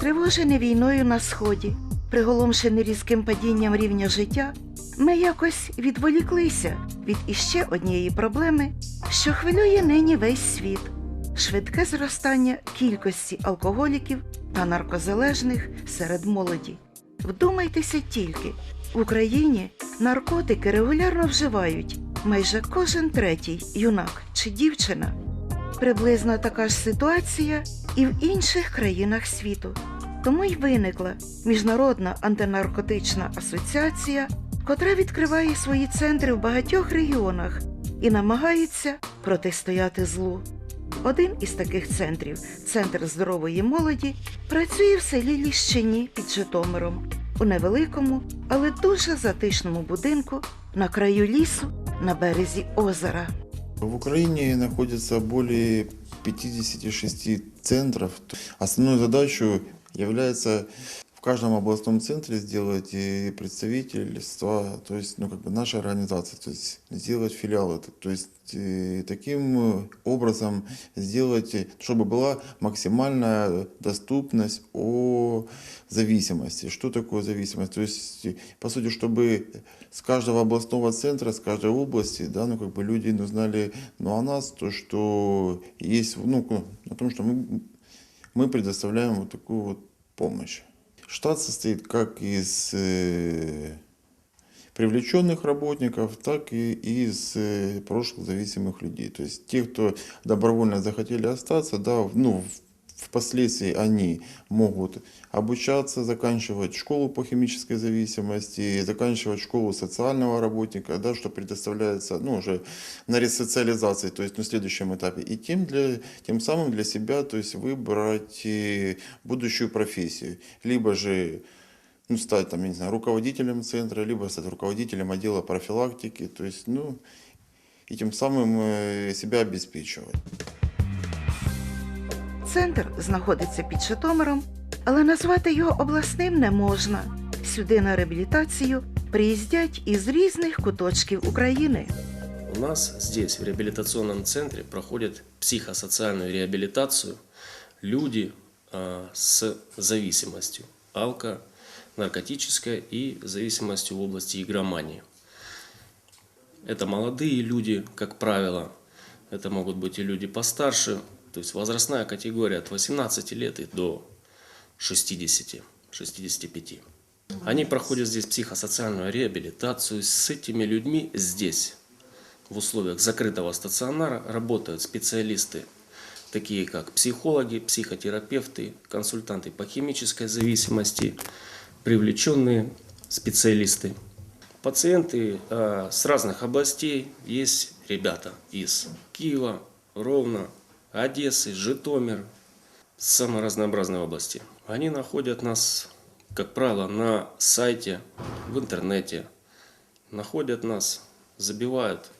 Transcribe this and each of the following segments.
Розтривожений війною на сході, приголомшений різким падінням рівня життя, ми якось відволіклися від іще однієї проблеми, що хвилює нині весь світ швидке зростання кількості алкоголіків та наркозалежних серед молоді. Вдумайтеся тільки, в Україні наркотики регулярно вживають майже кожен третій юнак чи дівчина. Приблизно така ж ситуація і в інших країнах світу. Тому й виникла Міжнародна антинаркотична асоціація, котра відкриває свої центри в багатьох регіонах і намагається протистояти злу. Один із таких центрів, центр здорової молоді, працює в селі Ліщині під Житомиром, у невеликому, але дуже затишному будинку на краю лісу на березі озера. В Украине находится более 56 центров. Основной задачей является в каждом областном центре сделать э, представительство, то есть, ну, как бы наша организация, то есть сделать филиалы, то есть э, таким образом сделать, чтобы была максимальная доступность о зависимости. Что такое зависимость? То есть, по сути, чтобы с каждого областного центра, с каждой области, да, ну, как бы люди ну, знали, ну, о нас, то, что есть, ну, о том, что мы, мы предоставляем вот такую вот помощь. Штат состоит как из э, привлеченных работников, так и из э, прошлых зависимых людей. То есть те, кто добровольно захотели остаться, да, ну, в- впоследствии они могут обучаться, заканчивать школу по химической зависимости, заканчивать школу социального работника, да, что предоставляется ну, уже на ресоциализации, то есть на следующем этапе. И тем, для, тем самым для себя то есть выбрать э, будущую профессию. Либо же ну, стать там, я не знаю, руководителем центра, либо стать руководителем отдела профилактики, то есть, ну, и тем самым э, себя обеспечивать. Центр знаходиться під Житомиром, але назвати його обласним не можна. Сюди на реабілітацію приїздять із різних куточків України. У нас здесь, в реабилитационном центре, проходят психосоциальную реабилитацию люди а, с зависимостью алко, наркотической и зависимостью в области игромании. Это молодые люди, как правило, это могут быть и люди постарше, то есть возрастная категория от 18 лет и до 60, 65. Они проходят здесь психосоциальную реабилитацию. С этими людьми здесь, в условиях закрытого стационара, работают специалисты, такие как психологи, психотерапевты, консультанты по химической зависимости, привлеченные специалисты. Пациенты э, с разных областей, есть ребята из Киева, Ровно, Одессы, Житомир, с самой разнообразной области. Они находят нас, как правило, на сайте, в интернете. Находят нас, забивают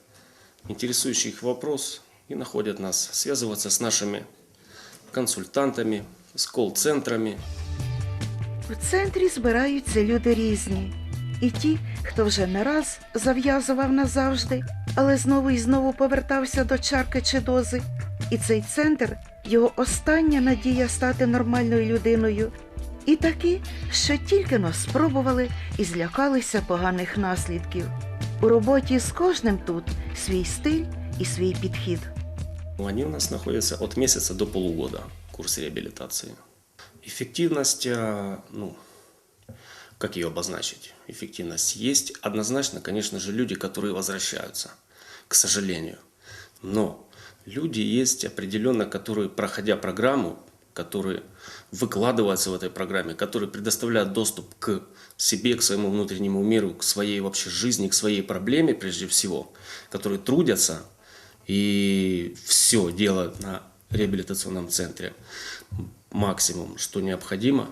интересующий их вопрос и находят нас. Связываться с нашими консультантами, с колл-центрами. У центрі збираються люди різні. І ті, хто вже не раз зав'язував назавжди, але знову і знову повертався до чарки чи дози. І цей центр його остання надія стати нормальною людиною. І такі, що тільки но спробували і злякалися поганих наслідків. У роботі з кожним тут свій стиль і свій підхід. Они у нас находятся от месяца до полугода, курс реабилитации. Эффективность, а, ну, как ее обозначить? Эффективность есть. Однозначно, конечно же, люди, которые возвращаются, к сожалению. Но люди есть определенно, которые, проходя программу, которые выкладываются в этой программе, которые предоставляют доступ к себе, к своему внутреннему миру, к своей вообще жизни, к своей проблеме прежде всего, которые трудятся и все делают на реабилитационном центре максимум, что необходимо.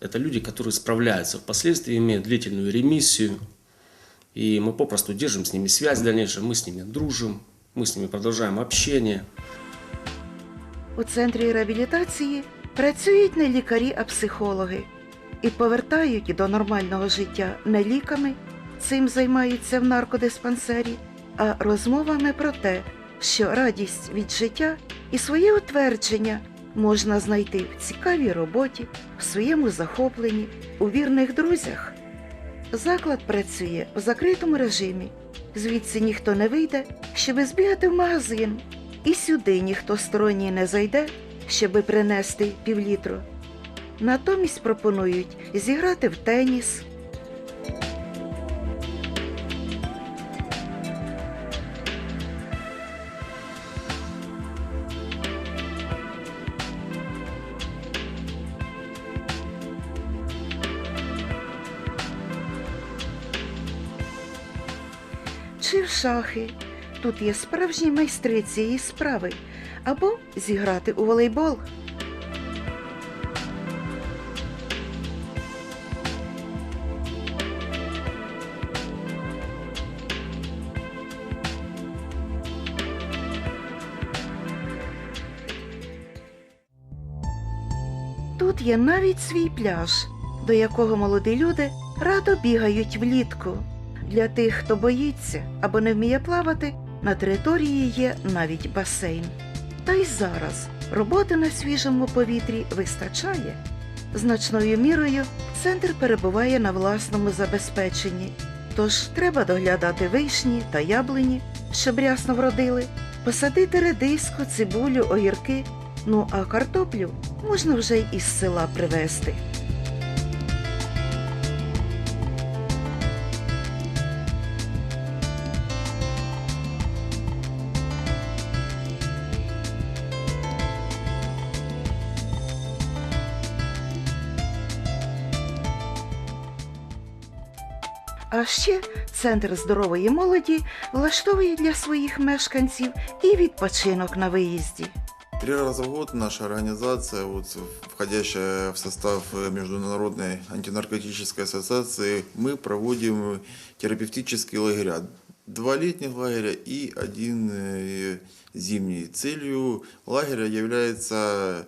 Это люди, которые справляются, впоследствии имеют длительную ремиссию, и мы попросту держим с ними связь в дальнейшем, мы с ними дружим, мы с ними продолжаем общение. У центрі реабілітації працюють не лікарі, а психологи і повертають до нормального життя не ліками, цим займаються в наркодиспансері, а розмовами про те, що радість від життя і своє утвердження можна знайти в цікавій роботі, в своєму захопленні, у вірних друзях. Заклад працює в закритому режимі. Звідси ніхто не вийде, щоби збігати в магазин. І сюди ніхто сторонній не зайде, щоби принести півлітру. Натомість пропонують зіграти в теніс. Чи в шахи. Тут є справжні майстри цієї справи. Або зіграти у волейбол. Тут є навіть свій пляж, до якого молоді люди радо бігають влітку. Для тих, хто боїться або не вміє плавати, на території є навіть басейн. Та й зараз роботи на свіжому повітрі вистачає. Значною мірою центр перебуває на власному забезпеченні, тож треба доглядати вишні та яблуні, щоб рясно вродили, посадити редиску, цибулю, огірки, ну а картоплю можна вже із села привезти. А ще центр здорової молоді влаштовує для своїх мешканців і відпочинок на виїзді. Три раза в год наша организация, вот, входящая в состав э, Международной антинаркотической ассоциации, мы проводим терапевтические лагеря. Два летних лагеря и один э, зимний. Целью лагеря является,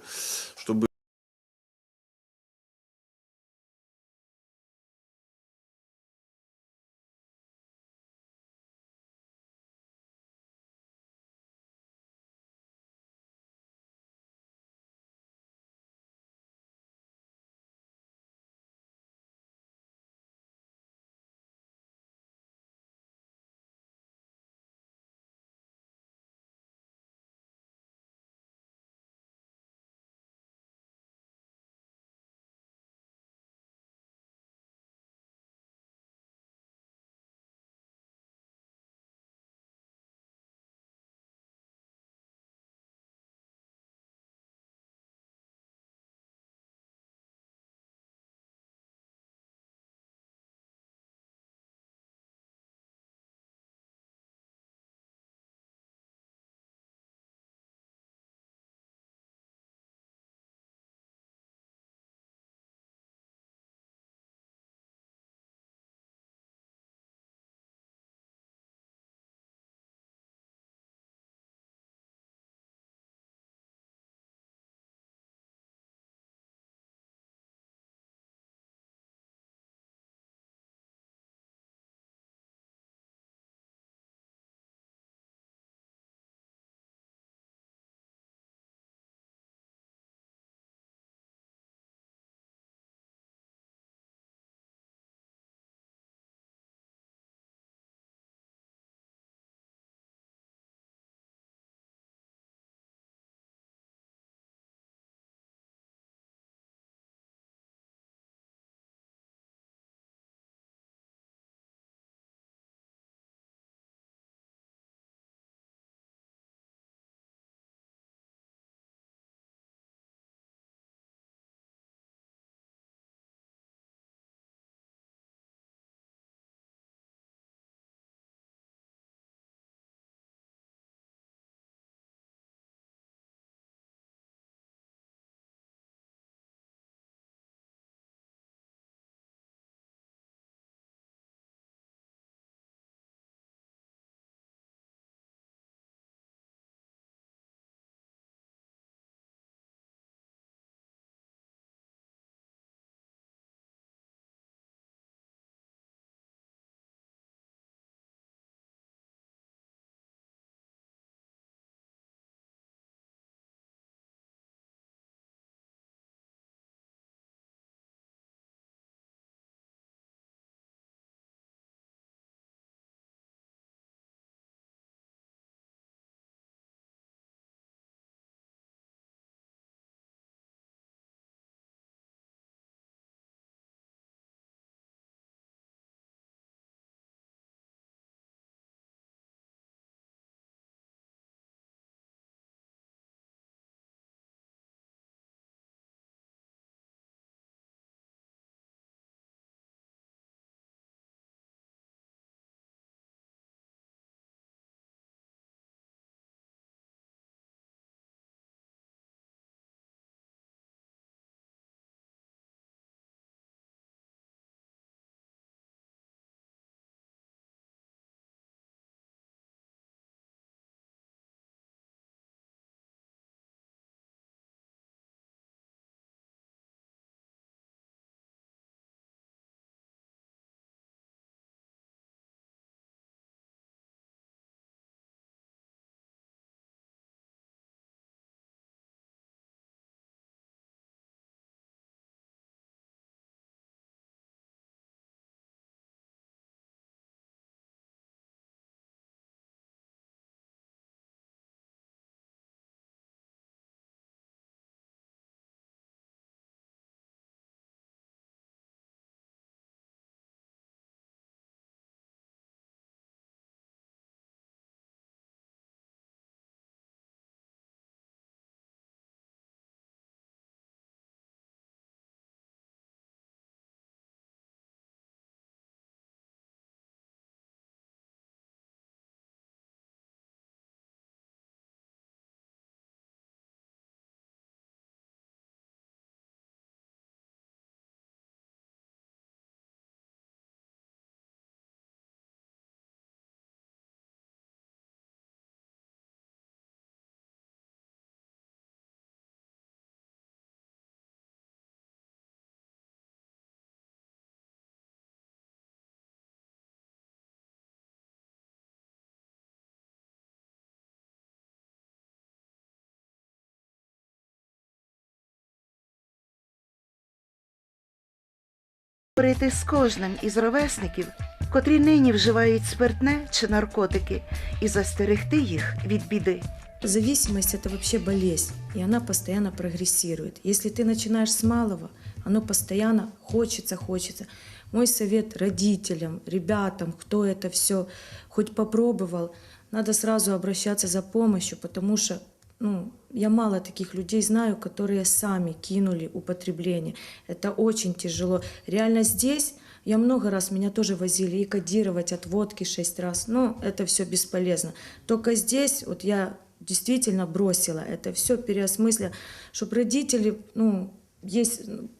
Говорити з кожним із ровесників, котрі нині вживають спиртне чи наркотики, і застерегти їх від біди. Зависимость – это вообще болезнь, и она постоянно прогрессирует. Если ты начинаешь с малого, оно постоянно хочется, хочется. Мой совет родителям, ребятам, кто это все хоть попробовал, надо сразу обращаться за помощью, потому что ну, я мало таких людей знаю, которые сами кинули употребление. Это очень тяжело. Реально здесь я много раз, меня тоже возили и кодировать от водки шесть раз. Но это все бесполезно. Только здесь вот я действительно бросила это все, переосмыслила, чтобы родители, ну, есть ну,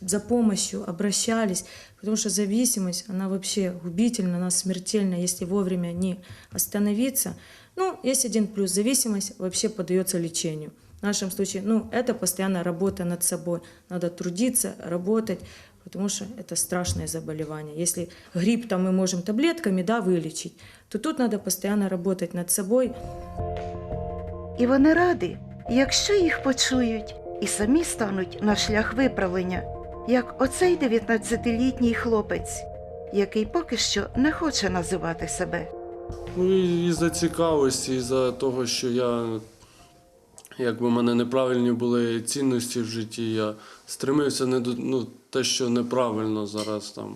за помощью обращались, потому что зависимость, она вообще губительна, она смертельна, если вовремя не остановиться. Ну, есть один плюс, зависимость вообще поддается лечению. В нашем случае, ну, это постоянная работа над собой. Надо трудиться, работать, потому что это страшное заболевание. Если грипп там мы можем таблетками, да, вылечить, то тут надо постоянно работать над собой, І вони раді, якщо їх почують і самі стануть на шлях виправлення, як оцей 19-літній хлопець, який поки що не хоче називати себе. Ну і, і за цікавості, і за того, що я, якби в мене неправильні були цінності в житті, я стремився не до ну, те, що неправильно зараз там.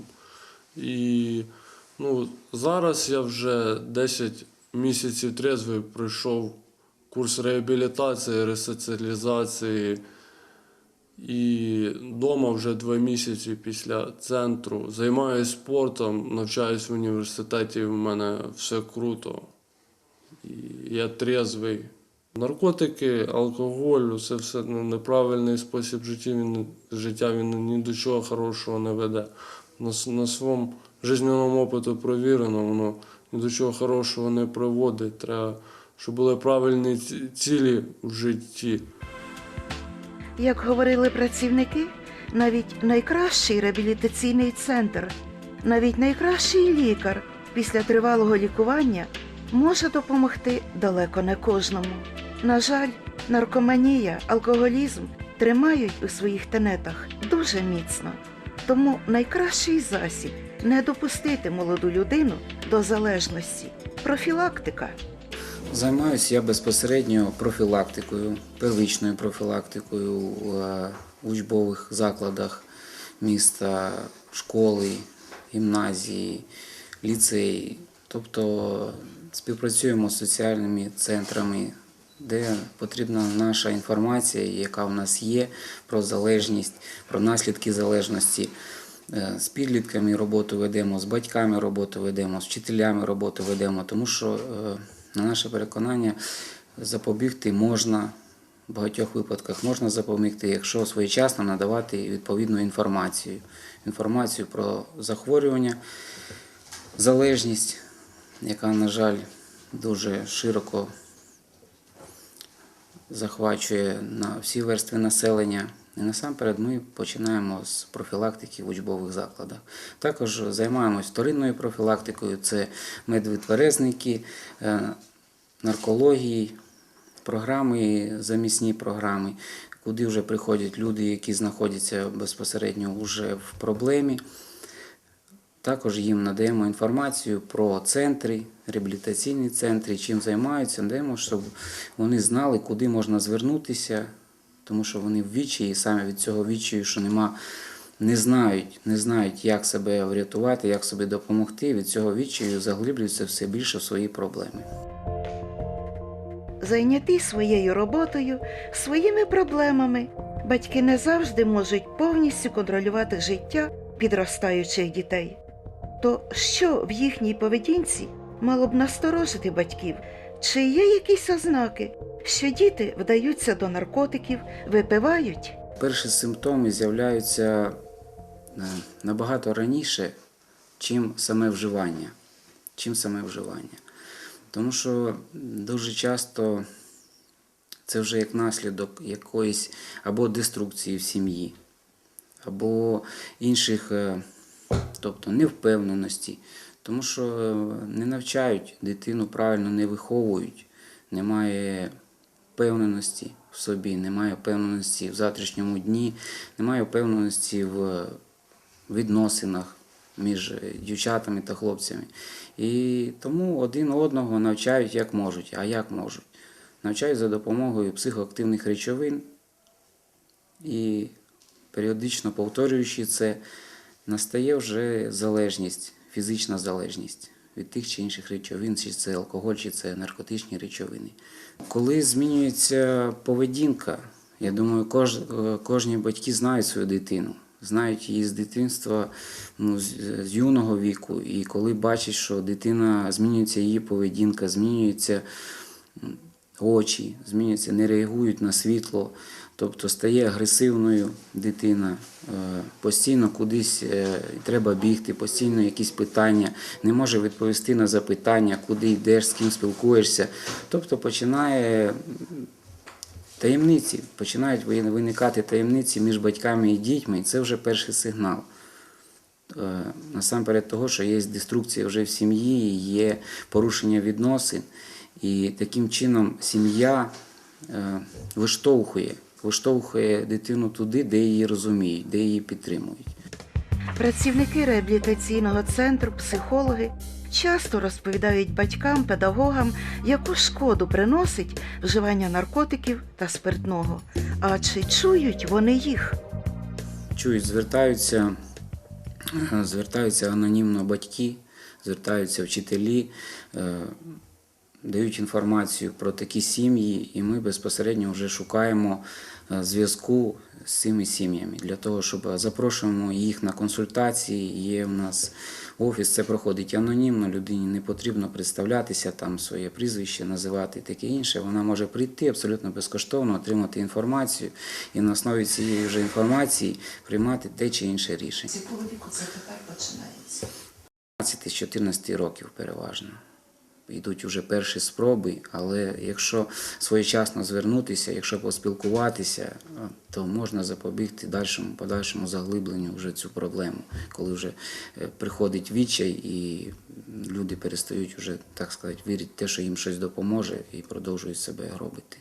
І ну, зараз я вже 10 місяців трезвий пройшов курс реабілітації, ресоціалізації. І вдома вже два місяці після центру. Займаюся спортом, навчаюсь в університеті, в мене все круто. І я трезвий. Наркотики, алкоголь, це все ну, неправильний спосіб життя, він, життя він ні до чого хорошого не веде. На, на своєму життєвому опиту провірено, воно ні до чого хорошого не приводить. Треба, щоб були правильні цілі в житті. Як говорили працівники, навіть найкращий реабілітаційний центр, навіть найкращий лікар після тривалого лікування може допомогти далеко не кожному. На жаль, наркоманія, алкоголізм тримають у своїх тенетах дуже міцно. Тому найкращий засіб не допустити молоду людину до залежності профілактика. Займаюся я безпосередньо профілактикою, первичною профілактикою в е, учбових закладах міста, школи, гімназії, ліцеї. Тобто співпрацюємо з соціальними центрами, де потрібна наша інформація, яка в нас є про залежність, про наслідки залежності. Е, З підлітками роботу ведемо, з батьками роботу ведемо, з вчителями роботу ведемо, тому що, е, на наше переконання, запобігти можна в багатьох випадках можна запобігти, якщо своєчасно надавати відповідну інформацію. Інформацію про захворювання, залежність, яка, на жаль, дуже широко захвачує на всі верстви населення. І насамперед ми починаємо з профілактики в учбових закладах. Також займаємось вторинною профілактикою, це медвитверезники, е, наркології, програми, замісні програми, куди вже приходять люди, які знаходяться безпосередньо вже в проблемі. Також їм надаємо інформацію про центри, реабілітаційні центри, чим займаються, надаємо, щоб вони знали, куди можна звернутися, тому що вони в відчаї, саме від цього відчаю, що нема, не знають, не знають, як себе врятувати, як собі допомогти. Від цього відчаю заглиблюються все більше в свої проблеми. Зайняті своєю роботою, своїми проблемами, батьки не завжди можуть повністю контролювати життя підростаючих дітей. То що в їхній поведінці мало б насторожити батьків? Чи є якісь ознаки, що діти вдаються до наркотиків, випивають? Перші симптоми з'являються е, набагато раніше, чим саме вживання. Чим саме вживання. Тому що дуже часто це вже як наслідок якоїсь або деструкції в сім'ї, або інших, е, тобто невпевненості. Тому що е, не навчають дитину правильно, не виховують, немає впевненості в собі, немає впевненості в завтрашньому дні, немає впевненості в відносинах між дівчатами та хлопцями. І тому один одного навчають як можуть. А як можуть? Навчають за допомогою психоактивних речовин і періодично повторюючи це, настає вже залежність, фізична залежність від тих чи інших речовин, чи це алкоголь, чи це наркотичні речовини. Коли змінюється поведінка, я думаю, кож, кожні батьки знають свою дитину, знають її з дитинства, ну, з, з юного віку. І коли бачать, що дитина змінюється її поведінка, змінюється м, очі, змінюються, не реагують на світло, тобто стає агресивною дитина, е, постійно кудись е, треба бігти, постійно якісь питання, не може відповісти на запитання, куди йдеш, з ким спілкуєшся. Тобто починає таємниці, починають виникати таємниці між батьками і дітьми, і це вже перший сигнал. Е, Насамперед того, що є деструкція вже в сім'ї, є порушення відносин, і таким чином сім'я виштовхує, виштовхує дитину туди, де її розуміють, де її підтримують. Працівники реабілітаційного центру, психологи часто розповідають батькам, педагогам, яку шкоду приносить вживання наркотиків та спиртного. А чи чують вони їх? чують, звертаються, е, звертаються анонімно батьки, звертаються вчителі, е, дають інформацію про такі сім'ї, і ми безпосередньо вже шукаємо е, зв'язку з цими сім'ями для того, щоб запрошуємо їх на консультації. Є у нас офіс, це проходить анонімно. Людині не потрібно представлятися, там своє прізвище називати і таке інше. Вона може прийти абсолютно безкоштовно, отримати інформацію і на основі цієї вже інформації приймати те чи інше рішення. З якого віку це тепер починається? 15-14 років переважно. Йдуть вже перші спроби, але якщо своєчасно звернутися, якщо поспілкуватися, то можна запобігти дальшому, подальшому заглибленню вже цю проблему, коли вже е, приходить відчай і люди перестають вже, так сказати, вірити те, що їм щось допоможе, і продовжують себе робити.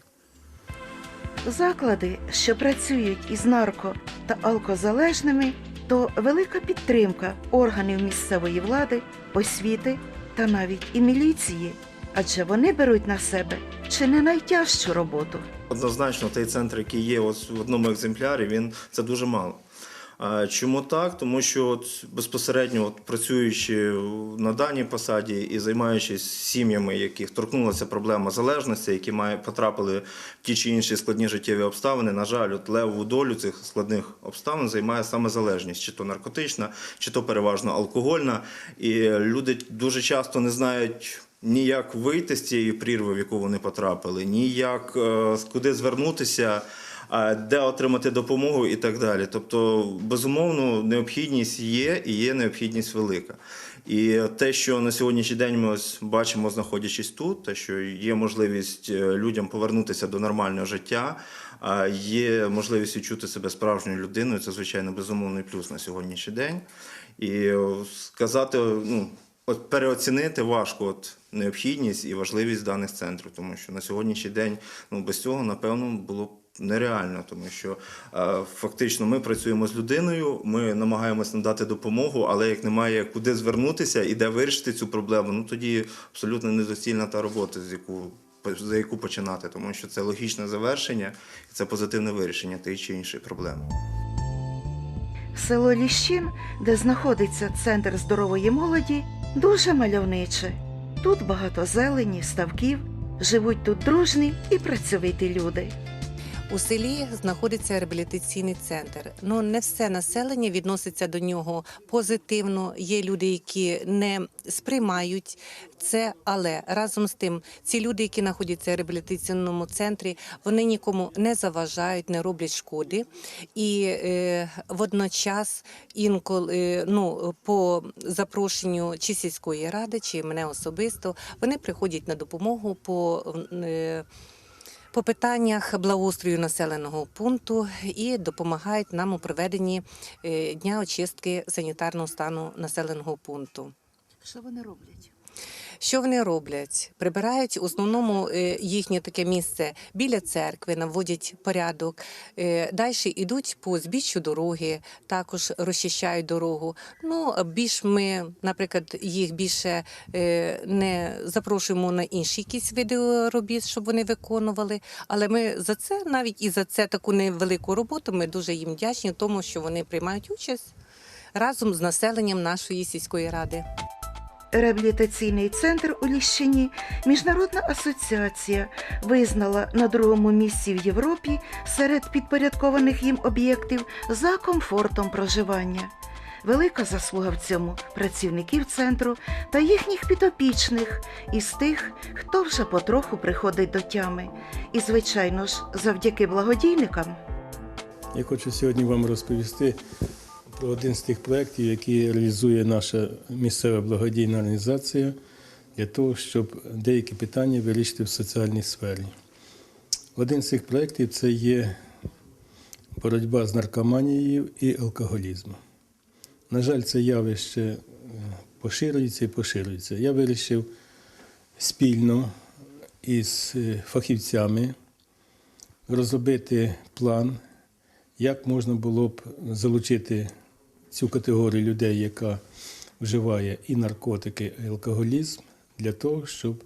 Заклади, що працюють із нарко та алкозалежними, то велика підтримка органів місцевої влади, освіти та навіть і міліції, адже вони беруть на себе чи не найтяжчу роботу. Однозначно, той центр, який є ось в одному екземплярі, він це дуже мало. Чому так? Тому що от безпосередньо от працюючи на даній посаді і займаючись сім'ями, яких торкнулася проблема залежності, які потрапили в ті чи інші складні життєві обставини, на жаль, от левову долю цих складних обставин займає саме залежність, чи то наркотична, чи то переважно алкогольна. І люди дуже часто не знають. Ніяк вийти з цієї прірви, в яку вони потрапили, ніяк е, куди звернутися, де отримати допомогу і так далі. Тобто, безумовно, необхідність є і є необхідність велика. І те, що на сьогоднішній день ми ось бачимо, знаходячись тут, те, що є можливість е, людям повернутися до нормального життя, є можливість відчути себе справжньою людиною, це звичайно безумовний плюс на сьогоднішній день. І е, сказати, ну. От переоцінити важко от необхідність і важливість даних центрів, тому що на сьогоднішній день ну без цього напевно було б нереально, тому що е, фактично ми працюємо з людиною, ми намагаємось надати допомогу, але як немає куди звернутися і де вирішити цю проблему, ну тоді абсолютно недоцільна та робота, з яку за яку починати, тому що це логічне завершення і це позитивне вирішення тієї чи іншої проблеми. Село Ліщин, де знаходиться центр здорової молоді, дуже мальовниче. Тут багато зелені, ставків, живуть тут дружні і працьовиті люди. У селі знаходиться реабілітаційний центр. Ну не все населення відноситься до нього позитивно. Є люди, які не сприймають це, але разом з тим, ці люди, які знаходяться в реабілітаційному центрі, вони нікому не заважають, не роблять шкоди. І е, водночас інколи е, ну, по запрошенню чи сільської ради, чи мене особисто, вони приходять на допомогу по. Е, по питаннях благоустрою населеного пункту і допомагають нам у проведенні е, дня очистки санітарного стану населеного пункту. Що вони роблять? Що вони роблять? Прибирають в основному е, їхнє таке місце біля церкви, наводять порядок. Далі йдуть по збіччю дороги, також розчищають дорогу. Ну, більш ми, наприклад, їх більше е, не запрошуємо на інші якісь види робіт, щоб вони виконували. Але ми за це, навіть і за це таку невелику роботу, ми дуже їм вдячні, тому що вони приймають участь разом з населенням нашої сільської ради. Реабілітаційний центр у Ліщині Міжнародна асоціація визнала на другому місці в Європі серед підпорядкованих їм об'єктів за комфортом проживання. Велика заслуга в цьому працівників центру та їхніх підопічних із тих, хто вже потроху приходить до тями. І, звичайно ж, завдяки благодійникам. Я хочу сьогодні вам розповісти один з тих проєктів, які реалізує наша місцева благодійна організація для того, щоб деякі питання вирішити в соціальній сфері. Один з цих проєктів це є боротьба з наркоманією і алкоголізмом. На жаль, це явище е, поширюється і поширюється. Я вирішив спільно із е, фахівцями розробити план, як можна було б залучити цю категорію людей, яка вживає і наркотики, і алкоголізм, для того, щоб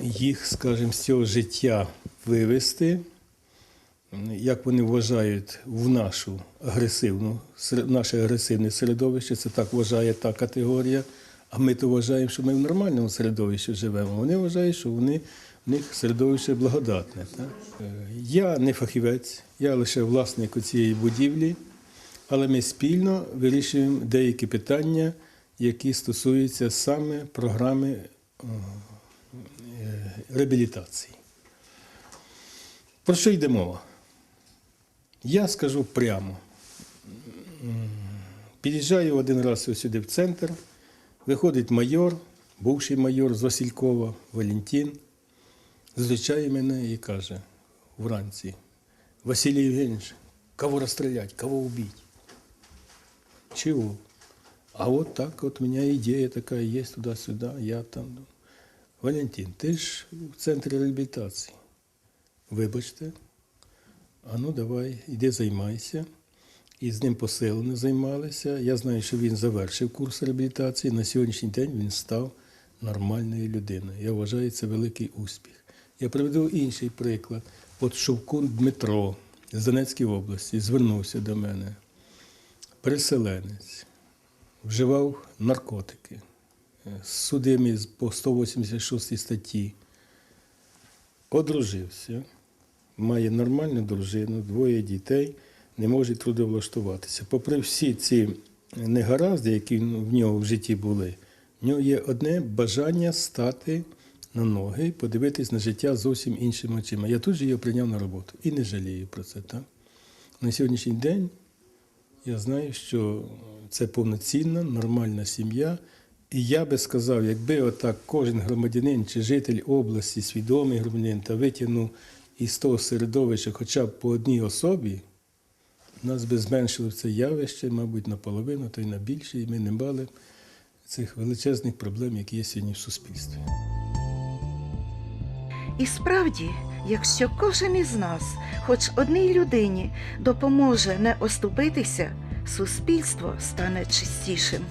їх, скажімо, з цього життя вивести, як вони вважають, в нашу агресивну, наше агресивне середовище, це так вважає та категорія. А ми то вважаємо, що ми в нормальному середовищі живемо. Вони вважають, що вони, в них середовище благодатне. Так? Е, Я не фахівець, я лише власник цієї будівлі, але ми спільно вирішуємо деякі питання, які стосуються саме програми е, е, реабілітації. Про що йде мова? Я скажу прямо. Під'їжджаю один раз сюди в центр, виходить майор, бувший майор з Василькова, Валентин, зустрічає мене і каже вранці: Василій Євгенович, кого розстрілять, кого убить? Чего? А вот так вот у меня идея такая есть туда-сюда, я там. Валентин, ти ж в центрі реабілітації. Вибачте, а ну давай, іди займайся. І з ним посилено займалися. Я знаю, що він завершив курс реабілітації. На сьогоднішній день він став нормальною людиною. Я вважаю, це великий успіх. Я приведу інший приклад. От Шовкун Дмитро з Донецької області звернувся до мене. Переселенець, вживав наркотики, судимий по 186 статті, одружився, має нормальну дружину, двоє дітей, не може трудовлаштуватися. Попри всі ці негаразди, які в нього в житті були, в нього є одне бажання стати на ноги, подивитись на життя зовсім іншими очима. Я тут же його прийняв на роботу і не жалію про це. Так? На сьогоднішній день я знаю, що це повноцінна, нормальна сім'я. І я би сказав, якби отак кожен громадянин чи житель області, свідомий громадянин, та витягнув із того середовища хоча б по одній особі, нас би зменшило це явище, мабуть, наполовину, то й на більше, і ми не мали цих величезних проблем, які є сьогодні в суспільстві. І справді, якщо кожен із нас, хоч одній людині, допоможе не оступитися, суспільство стане чистішим.